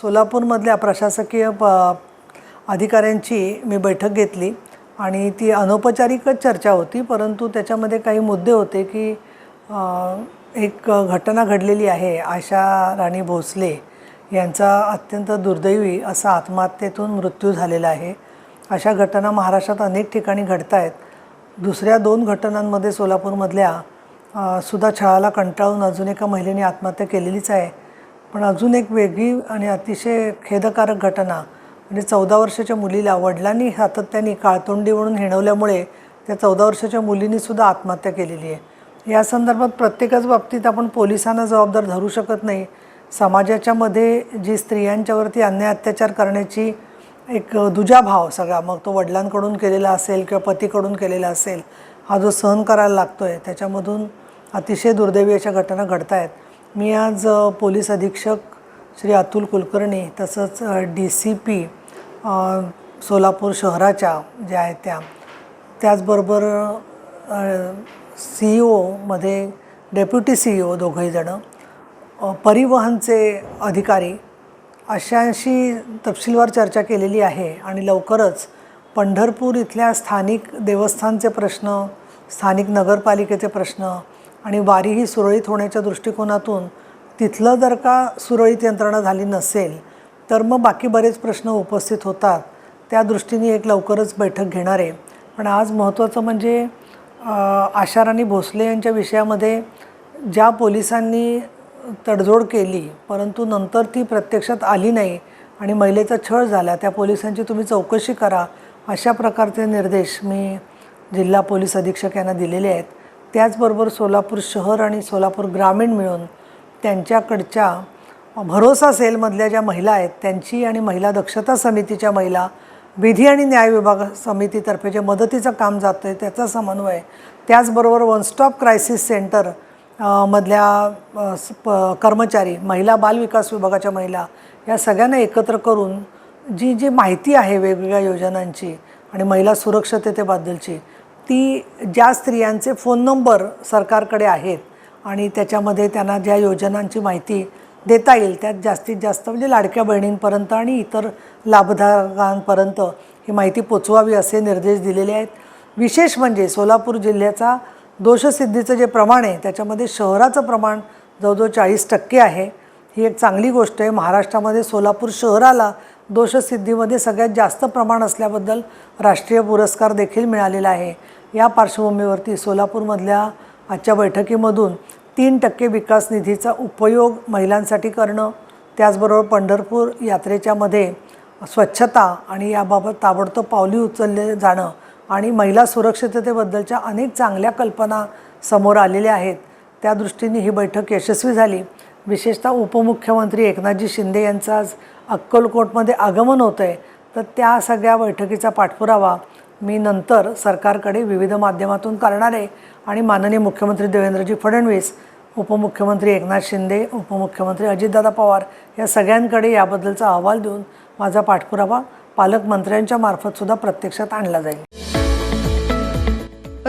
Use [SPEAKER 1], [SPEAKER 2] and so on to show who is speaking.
[SPEAKER 1] सोलापूरमधल्या प्रशासकीय प अधिकाऱ्यांची मी बैठक घेतली आणि ती अनौपचारिकच चर्चा होती परंतु त्याच्यामध्ये काही मुद्दे होते की एक घटना घडलेली आहे आशा राणी भोसले यांचा अत्यंत दुर्दैवी असा आत्महत्येतून मृत्यू झालेला आहे. अशा घटना महाराष्ट्रात अनेक ठिकाणी घडत आहेत. दुसऱ्या दोन घटनांमध्ये सोलापूरमधल्या सुद्धा छळाला कंटाळून अजून एका महिलेने आत्महत्या केलेलीच आहे. पण अजून एक वेगळी आणि अतिशय खेदकारक घटना म्हणजे चौदा वर्षाच्या मुलीला वडिलांनी सातत्याने काळतोंडी म्हणून हिणवल्यामुळे त्या चौदा वर्षाच्या मुलीनीसुद्धा आत्महत्या केलेली आहे. या संदर्भात प्रत्येकाच बाबतीत आपण पोलिसांना जबाबदार धरू शकत नाही. समाजाच्यामध्ये जी स्त्रियांच्यावरती अन्याय अत्याचार करण्याची एक दुजाभाव सगळा मग तो वडिलांकडून केलेला असेल किंवा पतीकडून केलेला असेल हा जो सहन करायला लागतो आहे त्याच्यामधून अतिशय दुर्दैवी अशा घटना घडत आहेत मी आज पोलीस अधीक्षक श्री अतुल कुलकर्णी तसंच डी सी पी सोलापूर शहराच्या ज्या आहेत त्या त्याचबरोबर सी ई ओमध्ये डेप्युटी सी ई ओ दोघंही जणं परिवहनचे अधिकारी अशांशी तपशीलवार चर्चा केलेली आहे आणि लवकरच पंढरपूर इथल्या स्थानिक देवस्थानचे प्रश्न स्थानिक नगरपालिकेचे प्रश्न आणि वारी ही सुरळीत होण्याच्या दृष्टिकोनातून तिथलं जर का सुरळीत यंत्रणा झाली नसेल तर मग बाकी बरेच प्रश्न उपस्थित होतात. त्या दृष्टीने एक लवकरच बैठक घेणार आहे. पण आज महत्त्वाचं म्हणजे आशाराणी भोसले यांच्या विषयामध्ये ज्या पोलिसांनी तडजोड केली परंतु नंतर ती प्रत्यक्षात आली नाही आणि महिलेचा छळ झाला त्या पोलिसांची तुम्ही चौकशी करा अशा प्रकारचे निर्देश मी जिल्हा पोलीस अधीक्षक यांना दिलेले आहेत. त्याचबरोबर सोलापूर शहर आणि सोलापूर ग्रामीण मिळून त्यांच्याकडच्या भरोसा सेलमधल्या ज्या महिला आहेत त्यांची आणि महिला दक्षता समितीच्या महिला विधी आणि न्याय विभाग समितीतर्फे जे मदतीचं काम जातं आहे त्याचा समन्वय त्याचबरोबर वन स्टॉप क्रायसिस सेंटर मधल्या स- प- कर्मचारी महिला बालविकास विभागाच्या महिला या सगळ्यांना एकत्र करून जी जी माहिती आहे वेगवेगळ्या योजनांची आणि महिला सुरक्षतेबद्दलची ती ज्या स्त्रियांचे फोन नंबर सरकारकडे आहेत आणि त्याच्यामध्ये त्यांना ज्या योजनांची माहिती देता येईल त्यात जास्तीत जास्त म्हणजे लाडक्या बहिणींपर्यंत आणि इतर लाभधारकांपर्यंत ही माहिती पोचवावी असे निर्देश दिलेले आहेत. विशेष म्हणजे सोलापूर जिल्ह्याचा दोषसिद्धीचं जे प्रमाण आहे त्याच्यामध्ये शहराचं प्रमाण जवळजवळ चाळीस टक्के आहे. ही एक चांगली गोष्ट आहे. महाराष्ट्रामध्ये सोलापूर शहराला दोषसिद्धीमध्ये सगळ्यात जास्त प्रमाण असल्याबद्दल राष्ट्रीय पुरस्कार देखील मिळालेला आहे. या पार्श्वभूमीवरती सोलापूरमधल्या आजच्या बैठकीमधून तीन टक्के विकास निधीचा उपयोग महिलांसाठी करणं त्याचबरोबर पंढरपूर यात्रेच्यामध्ये स्वच्छता आणि याबाबत ताबडतोब पावली उचलले जाणं आणि महिला सुरक्षिततेबद्दलच्या अनेक चांगल्या कल्पना समोर आलेल्या आहेत. त्या दृष्टीने ही बैठक यशस्वी झाली. विशेषतः उपमुख्यमंत्री एकनाथजी शिंदे यांचं आज अक्कलकोटमध्ये आगमन होतं आहे तर त्या सगळ्या बैठकीचा पाठपुरावा मी नंतर सरकारकडे विविध माध्यमातून करणार आहे. आणि माननीय मुख्यमंत्री देवेंद्रजी फडणवीस उपमुख्यमंत्री एकनाथ शिंदे उपमुख्यमंत्री अजितदादा पवार या सगळ्यांकडे याबद्दलचा अहवाल देऊन माझा पाठपुरावा पालकमंत्र्यांच्या मार्फतसुद्धा प्रत्यक्षात आणला जाईल.